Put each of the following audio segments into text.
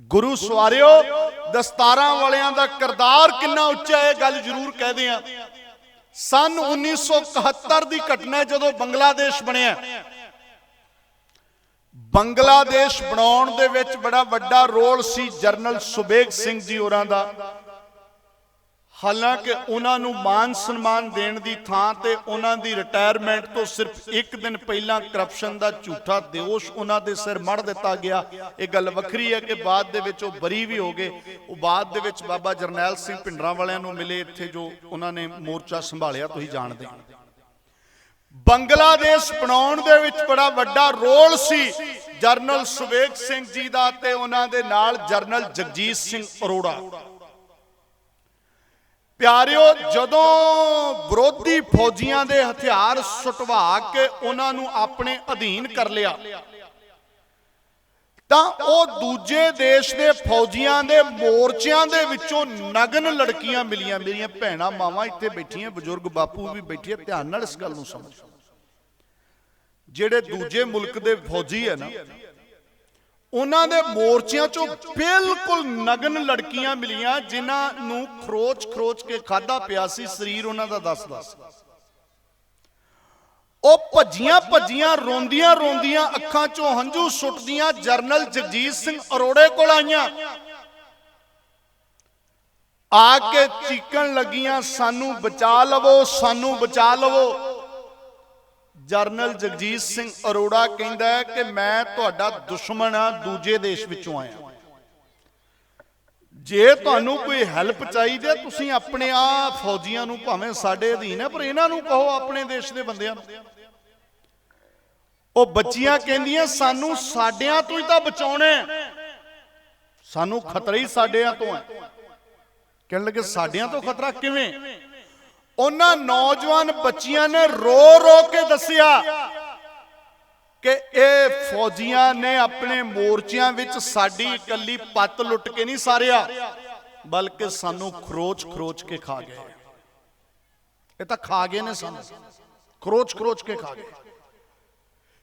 ਗੁਰੂ ਸਵਾਰਿਓ, ਦਸਤਾਰਾਂ ਵਾਲਿਆਂ ਦਾ ਕਿਰਦਾਰ ਕਿੰਨਾ ਉੱਚਾ ਹੈ, ਇਹ ਗੱਲ ਜ਼ਰੂਰ ਕਹਦੇ ਆ ਸਨ 1971 ਦੀ ਘਟਨਾ ਜਦੋਂ ਬੰਗਲਾਦੇਸ਼ ਬਣਿਆ। ਬੰਗਲਾਦੇਸ਼ ਬਣਾਉਣ ਦੇ ਵਿੱਚ ਬੜਾ ਵੱਡਾ ਰੋਲ ਸੀ ਜਰਨਲ ਸੁਬੇਗ ਸਿੰਘ ਜੀ ਹੋਰਾਂ ਦਾ। ਹਾਲਾਂਕਿ ਉਹਨਾਂ ਨੂੰ ਮਾਨ ਸਨਮਾਨ ਦੇਣ ਦੀ ਥਾਂ ਤੇ ਉਹਨਾਂ ਦੀ ਰਿਟਾਇਰਮੈਂਟ ਤੋਂ ਸਿਰਫ ਇੱਕ ਦਿਨ ਪਹਿਲਾਂ ਕਰਪਸ਼ਨ ਦਾ ਝੂਠਾ ਦੋਸ਼ ਉਹਨਾਂ ਦੇ ਸਿਰ ਮੜ ਦਿੱਤਾ ਗਿਆ। ਇਹ ਗੱਲ ਵੱਖਰੀ ਹੈ ਕਿ ਬਾਅਦ ਦੇ ਵਿੱਚ ਉਹ ਬਰੀ ਵੀ ਹੋ ਗਏ। ਉਹ ਬਾਅਦ ਦੇ ਵਿੱਚ ਬਾਬਾ ਜਰਨੈਲ ਸਿੰਘ ਭਿੰਡਰਾਂ ਵਾਲਿਆਂ ਨੂੰ ਮਿਲੇ ਇੱਥੇ ਜੋ ਉਹਨਾਂ ਨੇ ਮੋਰਚਾ ਸੰਭਾਲਿਆ, ਤੁਸੀਂ ਜਾਣਦੇ ਹੋ। ਬੰਗਲਾਦੇਸ਼ ਬਣਾਉਣ ਦੇ ਵਿੱਚ ਬੜਾ ਵੱਡਾ ਰੋਲ ਸੀ ਜਰਨਲ ਸੁਵੇਗ ਸਿੰਘ ਜੀ ਦਾ ਤੇ ਉਹਨਾਂ ਦੇ ਨਾਲ ਜਰਨਲ ਜਗਜੀਤ ਸਿੰਘ ਅਰੋੜਾ। ਪਿਆਰਿਓ ਜਦੋਂ ਵਿਰੋਧੀ ਫੌਜੀਆਂ ਦੇ ਹਥਿਆਰ ਸੁਟਵਾ ਕੇ ਉਹਨਾਂ ਨੂੰ ਆਪਣੇ ਅਧੀਨ ਕਰ ਲਿਆ ਤਾਂ ਉਹ ਦੂਜੇ ਦੇਸ਼ ਦੇ ਫੌਜੀਆਂ ਦੇ ਮੋਰਚਿਆਂ ਦੇ ਵਿੱਚੋਂ ਨਗਨ ਲੜਕੀਆਂ ਮਿਲੀਆਂ। ਮੇਰੀਆਂ ਭੈਣਾਂ ਮਾਵਾਂ ਇੱਥੇ ਬੈਠੀਆਂ ਬਜ਼ੁਰਗ ਬਾਪੂ ਵੀ ਬੈਠੇ ਆ, ਧਿਆਨ ਨਾਲ ਇਸ ਗੱਲ ਨੂੰ ਸਮਝੋ। ਜਿਹੜੇ ਦੂਜੇ ਮੁਲਕ ਦੇ ਫੌਜੀ ਹੈ ਨਾ ਉਹਨਾਂ ਦੇ ਮੋਰਚਿਆਂ ਚੋਂ ਬਿਲਕੁਲ ਨਗਨ ਲੜਕੀਆਂ ਮਿਲੀਆਂ, ਜਿਨ੍ਹਾਂ ਨੂੰ ਖਰੋਚ ਖਰੋਚ ਕੇ ਖਾਦਾ ਪਿਆ ਸੀ। ਸਰੀਰ ਉਹਨਾਂ ਦਾ ਦੱਸਦਾ ਸੀ। ਉਹ ਭੱਜੀਆਂ ਭੱਜੀਆਂ, ਰੋਂਦੀਆਂ ਰੋਂਦੀਆਂ ਅੱਖਾਂ ਚੋਂ ਹੰਝੂ ਸੁੱਟਦੀਆਂ ਜਰਨਲ ਜਗਜੀਤ ਸਿੰਘ ਅਰੋੜੇ ਕੋਲ ਆਈਆਂ। ਆ ਕੇ ਚੀਕਣ ਲੱਗੀਆਂ, ਸਾਨੂੰ ਬਚਾ ਲਵੋ, ਸਾਨੂੰ ਬਚਾ ਲਵੋ। ਜਰਨਲ ਜਗਜੀਤ ਸਿੰਘ ਅਰੋੜਾ ਕਹਿੰਦਾ ਹੈ ਕਿ ਮੈਂ ਤੁਹਾਡਾ ਦੁਸ਼ਮਣ ਆ ਦੂਜੇ ਦੇਸ਼ ਵਿੱਚੋਂ ਆਇਆ। ਜੇ ਤੁਹਾਨੂੰ ਕੋਈ ਹੈਲਪ ਚਾਹੀਦੀ ਹੈ, ਤੁਸੀਂ ਆਪਣੇ ਆ ਫੌਜੀਆਂ ਨੂੰ ਭਾਵੇਂ ਸਾਡੇ ਅਧੀਨ ਹੈ, ਪਰ ਇਹਨਾਂ ਨੂੰ ਕਹੋ ਆਪਣੇ ਦੇਸ਼ ਦੇ ਬੰਦਿਆਂ ਨੂੰ। ਉਹ ਬੱਚੀਆਂ ਕਹਿੰਦੀਆਂ, ਸਾਨੂੰ ਸਾਡਿਆਂ ਤੋਂ ਹੀ ਤਾਂ ਬਚਾਉਣਾ ਸਾਨੂੰ ਖਤਰਾ ਹੀ ਸਾਡਿਆਂ ਤੋਂ ਹੈ। ਕਹਿਣ ਲੱਗੇ, ਸਾਡਿਆਂ ਤੋਂ ਖਤਰਾ ਕਿਵੇਂ? ਉਹਨਾਂ ਨੌਜਵਾਨ ਬੱਚੀਆਂ ਨੇ ਰੋ ਰੋ ਕੇ ਦੱਸਿਆ ਕਿ ਇਹ ਫੌਜੀਆਂ ਨੇ ਆਪਣੇ ਮੋਰਚਿਆਂ ਵਿੱਚ ਸਾਡੀ ਇਕੱਲੀ ਪੱਤ ਲੁੱਟ ਕੇ ਨਹੀਂ ਸਾਰਿਆ, ਬਲਕਿ ਸਾਨੂੰ ਖਰੋਚ ਖਰੋਚ ਕੇ ਖਾ ਗਏ। ਇਹ ਤਾਂ ਖਾ ਗਏ ਨੇ ਸਾਨੂੰ। ਖਰੋਚ ਖਰੋਚ ਕੇ ਖਾ ਗਏ।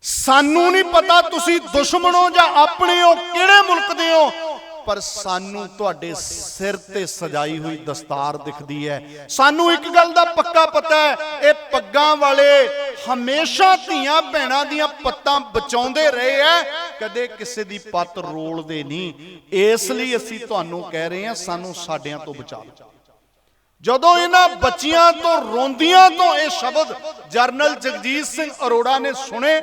ਸਾਨੂੰ ਨਹੀਂ ਪਤਾ ਤੁਸੀਂ ਦੁਸ਼ਮਣੋ ਜਾਂ ਆਪਣੇ ਹੋ, ਕਿਹੜੇ ਮੁਲਕ ਦੇ ਹੋ ਪਰ ਸਾਨੂੰ ਤੁਹਾਡੇ ਸਿਰ ਤੇ ਸਜਾਈ ਹੋਈ ਦਸਤਾਰ ਦਿਖਦੀ ਹੈ। ਸਾਨੂੰ ਇੱਕ ਗੱਲ ਦਾ ਪੱਕਾ ਪਤਾ ਹੈ, ਇਹ ਪੱਗਾਂ ਵਾਲੇ ਹਮੇਸ਼ਾ ਧੀਆਂ ਭੈਣਾਂ ਦੀਆਂ ਪੱਤਾਂ ਬਚਾਉਂਦੇ ਰਹੇ ਐ ਕਦੇ ਕਿਸੇ ਦੀ ਪੱਤ ਰੋਲਦੇ ਨਹੀਂ। ਇਸ ਲਈ ਅਸੀਂ ਤੁਹਾਨੂੰ ਕਹਿ ਰਹੇ ਹਾਂ, ਸਾਨੂੰ ਸਾਡਿਆਂ ਤੋਂ ਬਚਾ ਲਓ। ਜਦੋਂ ਇਹਨਾਂ ਬੱਚੀਆਂ ਤੋਂ, ਰੋਂਦੀਆਂ ਤੋਂ ਇਹ ਸ਼ਬਦ ਜਰਨਲ ਜਗਜੀਤ ਸਿੰਘ ਅਰੋੜਾ ਨੇ ਸੁਣੇ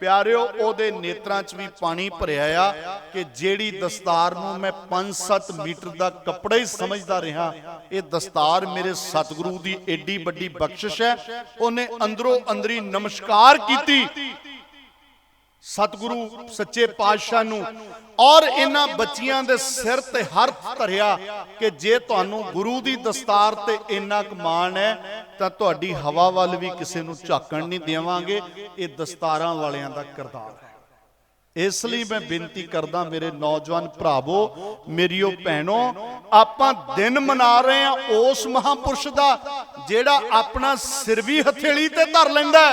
ਪਿਆਰਿਓ, ਉਹਦੇ ਨੇਤਰਾਂ 'ਚ ਵੀ ਪਾਣੀ ਭਰਿਆ ਆ ਕਿ ਜਿਹੜੀ ਦਸਤਾਰ ਨੂੰ ਮੈਂ 5-7 ਮੀਟਰ ਦਾ ਕੱਪੜਾ ਹੀ ਸਮਝਦਾ ਰਿਹਾ, ਇਹ ਦਸਤਾਰ ਮੇਰੇ ਸਤਿਗੁਰੂ ਦੀ ਏਡੀ ਵੱਡੀ ਬਖਸ਼ਿਸ਼ ਹੈ। ਉਹਨੇ ਅੰਦਰੋਂ ਅੰਦਰੀ ਨਮਸਕਾਰ ਕੀਤੀ। ਸਤਿਗੁਰੂ ਸੱਚੇ ਪਾਤਸ਼ਾਹ ਨੂੰ ਔਰ ਇਹਨਾਂ ਬੱਚੀਆਂ ਦੇ ਸਿਰ ਤੇ ਹੱਥ ਧਰਿਆ ਕਿ ਜੇ ਤੁਹਾਨੂੰ ਗੁਰੂ ਦੀ ਦਸਤਾਰ ਤੇ ਇੰਨਾ ਕੁ ਮਾਣ ਹੈ ਤਾਂ ਤੁਹਾਡੀ ਹਵਾ ਵੱਲ ਵੀ ਕਿਸੇ ਨੂੰ ਝਾਕਣ ਨਹੀਂ ਦੇਵਾਂਗੇ, ਇਹ ਦਸਤਾਰਾਂ ਵਾਲਿਆਂ ਦਾ ਕਿਰਦਾਰ ਹੈ। ਇਸ ਲਈ ਮੈਂ ਬੇਨਤੀ ਕਰਦਾ, ਮੇਰੇ ਨੌਜਵਾਨ ਭਰਾਵੋ ਮੇਰੀਓ ਭੈਣੋ, ਆਪਾਂ ਦਿਨ ਮਨਾ ਰਹੇ ਹਾਂ ਉਸ ਮਹਾਪੁਰਸ਼ ਦਾ, ਜਿਹੜਾ ਆਪਣਾ ਸਿਰ ਵੀ ਹਥੇਲੀ ਤੇ ਧਰ ਲੈਂਦਾ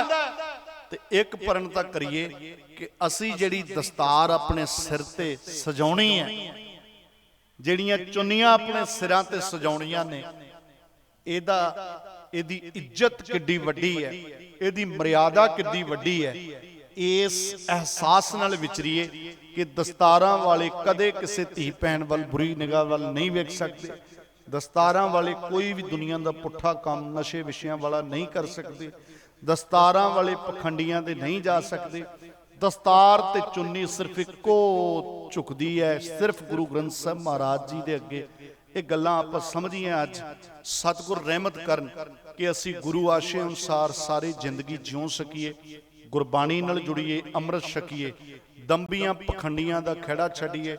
ਤੇ ਇੱਕ ਪਰਨ ਤਾਂ ਕਰੀਏ ਕਿ ਅਸੀਂ ਜਿਹੜੀ ਦਸਤਾਰ ਆਪਣੇ ਸਿਰ ਤੇ ਸਜਾਉਣੀ ਹੈ, ਜਿਹੜੀਆਂ ਚੁੰਨੀਆਂ ਆਪਣੇ ਸਿਰਾਂ ਤੇ ਸਜਾਉਣੀਆਂ ਨੇ, ਇਹਦਾ ਇਹਦੀ ਇੱਜ਼ਤ ਕਿੱਡੀ ਵੱਡੀ ਹੈ, ਇਹਦੀ ਮਰਿਆਦਾ ਕਿੱਡੀ ਵੱਡੀ ਹੈ। ਇਸ ਅਹਿਸਾਸ ਨਾਲ ਵਿਚਰੀਏ ਕਿ ਦਸਤਾਰਾਂ ਵਾਲੇ ਕਦੇ ਕਿਸੇ ਧੀ ਭੈਣ ਵੱਲ ਬੁਰੀ ਨਿਗਾਹ ਵੱਲ ਨਹੀਂ ਵੇਖ ਸਕਦੇ। ਦਸਤਾਰਾਂ ਵਾਲੇ ਕੋਈ ਵੀ ਦੁਨੀਆ ਦਾ ਪੁੱਠਾ ਕੰਮ ਨਸ਼ੇ ਵਿਸ਼ਿਆਂ ਵਾਲਾ ਨਹੀਂ ਕਰ ਸਕਦੇ। ਦਸਤਾਰਾਂ ਵਾਲੇ ਪਖੰਡੀਆਂ ਦੇ ਨਹੀਂ ਜਾ ਸਕਦੇ। ਦਸਤਾਰ ਤੇ ਚੁੰਨੀ ਸਿਰਫ ਇੱਕੋ ਝੁਕਦੀ ਹੈ, ਸਿਰਫ ਗੁਰੂ ਗ੍ਰੰਥ ਸਾਹਿਬ ਮਹਾਰਾਜ ਜੀ ਦੇ ਅੱਗੇ। ਇਹ ਗੱਲਾਂ ਆਪਾਂ ਸਮਝੀਆਂ ਅੱਜ। ਸਤਿਗੁਰ ਰਹਿਮਤ ਕਰਨ ਕਿ ਅਸੀਂ ਗੁਰੂ ਆਸ਼ੇ ਅਨੁਸਾਰ ਸਾਰੀ ਜ਼ਿੰਦਗੀ ਜਿਉ ਸਕੀਏ, ਗੁਰਬਾਣੀ ਨਾਲ ਜੁੜੀਏ, ਅੰਮ੍ਰਿਤ ਛਕੀਏ, ਦੰਬੀਆਂ ਪਖੰਡੀਆਂ ਦਾ ਖੜਾ ਛੱਡੀਏ